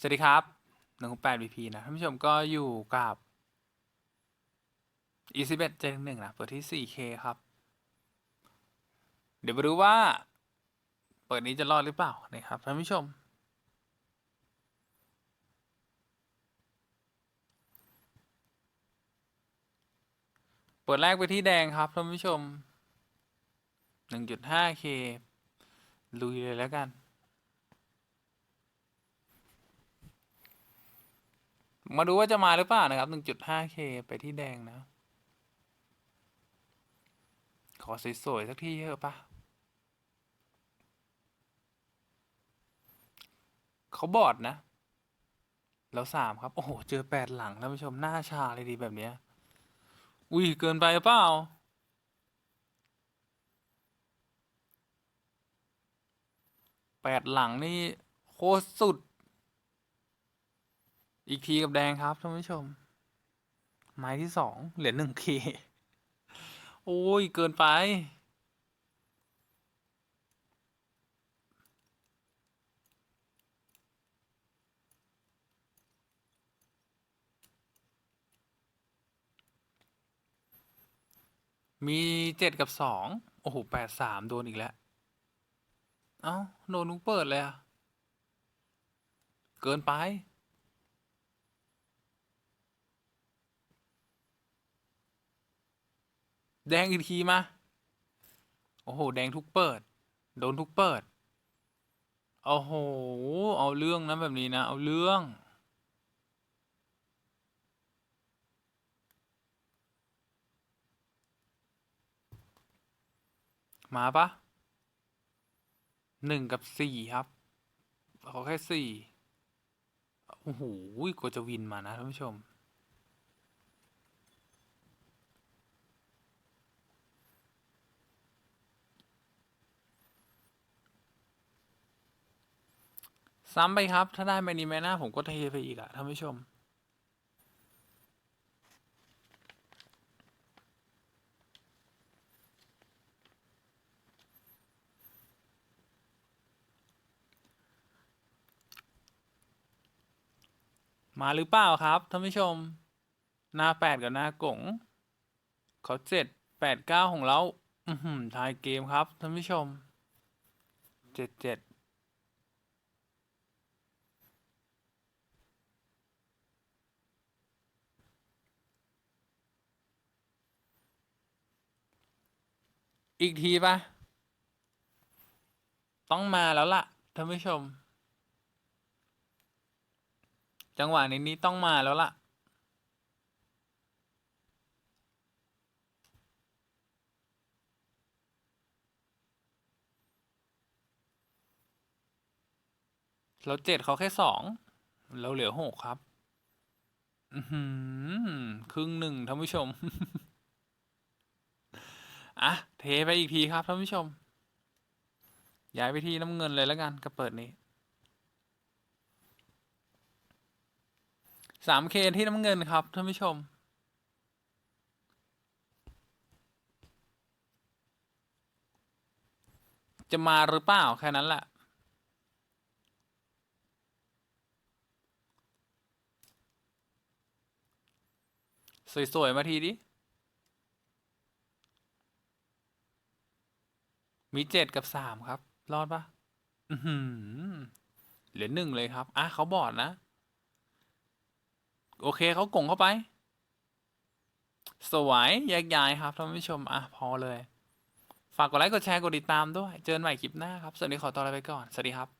สวัสดีครับหนึ่งแปด VP นะท่านผู้ชมก็อยู่กับ e 1 1 7 1นะเปิดที่ 4K ครับ เดี๋ยวมาดูว่า เปิดนี้จะรอดหรือเปล่านะครับท่านผู้ชม เปิดแรกไปที่แดงครับท่านผู้ชม 1.5K ลุยเลยแล้วกัน มาดูว่าจะมาหรือเปล่านะครับ 1.5K ไปที่แดงนะ ขอสวยๆสักที่เถอะปะเขาบอดนะ แล้วสามครับ โอ้โห เจอแปดหลังท่านผู้ชมหน้าชาเลยดีแบบเนี้ยอุ้ยเกินไปหรือเปล่าแปดหลังนี่โคตรสุด อีกทีกับแดงครับท่านผู้ชม ไม้ที่สองเหรียญหนึ่งเคโอ้ย เกินไป มีเจ็ดกับสองโอ้โหแปดสามโดนอีกแล้ว เอ้า โดนนุกเปิดเลยอะเกินไป แดงอีกทีมา โอ้โห แดงทุกเปิด โดนทุกเปิด โอ้โห เอาเรื่องนะแบบนี้นะ เอาเรื่อง มาปะหนึ่งกับสี่ครับเขาแค่สี่โอ้โหกว่าจะวินมานะท่านผู้ชม ซ้ำไปครับ ถ้าได้แมนีแมน่าผมก็เทไปอีกอะท่านผู้ชม มาหรือเปล่าครับท่านผู้ชม หน้าแปดกับหน้ากงเขาเจ็ดแปดเก้าของเรา อือหือทายเกมครับท่านผู้ชมเจ็ดเจ็ด อีกทีปะต้องมาแล้วล่ะท่านผู้ชม จังหวะนี้นี้ต้องมาแล้วล่ะ เราเจ็ดเขาแค่สอง เราเหลือหกครับอือหือครึ่งหนึ่งท่านผู้ชม อะ เทไปอีกทีครับท่านผู้ชม ย้ายไปที่น้ำเงินเลยแล้วกันกับเปิดนี้สามเคที่น้ำเงินครับท่านผู้ชมจะมาหรือเปล่า แค่นั้นแหละ สวย ๆ มาทีดิ มีเจ็ดกับสามครับ รอดปะอือหือเหลือหนึ่งเลยครับ อะเขาบอดนะ โอเคเขากงเข้าไป สวยแยกย้ายครับท่านผู้ชม อะ พอเลย ฝากกดไลค์ กดแชร์ กดติดตามด้วย เจอกันใหม่คลิปหน้าครับ สวัสดีขอตัวลาไปก่อน สวัสดีครับ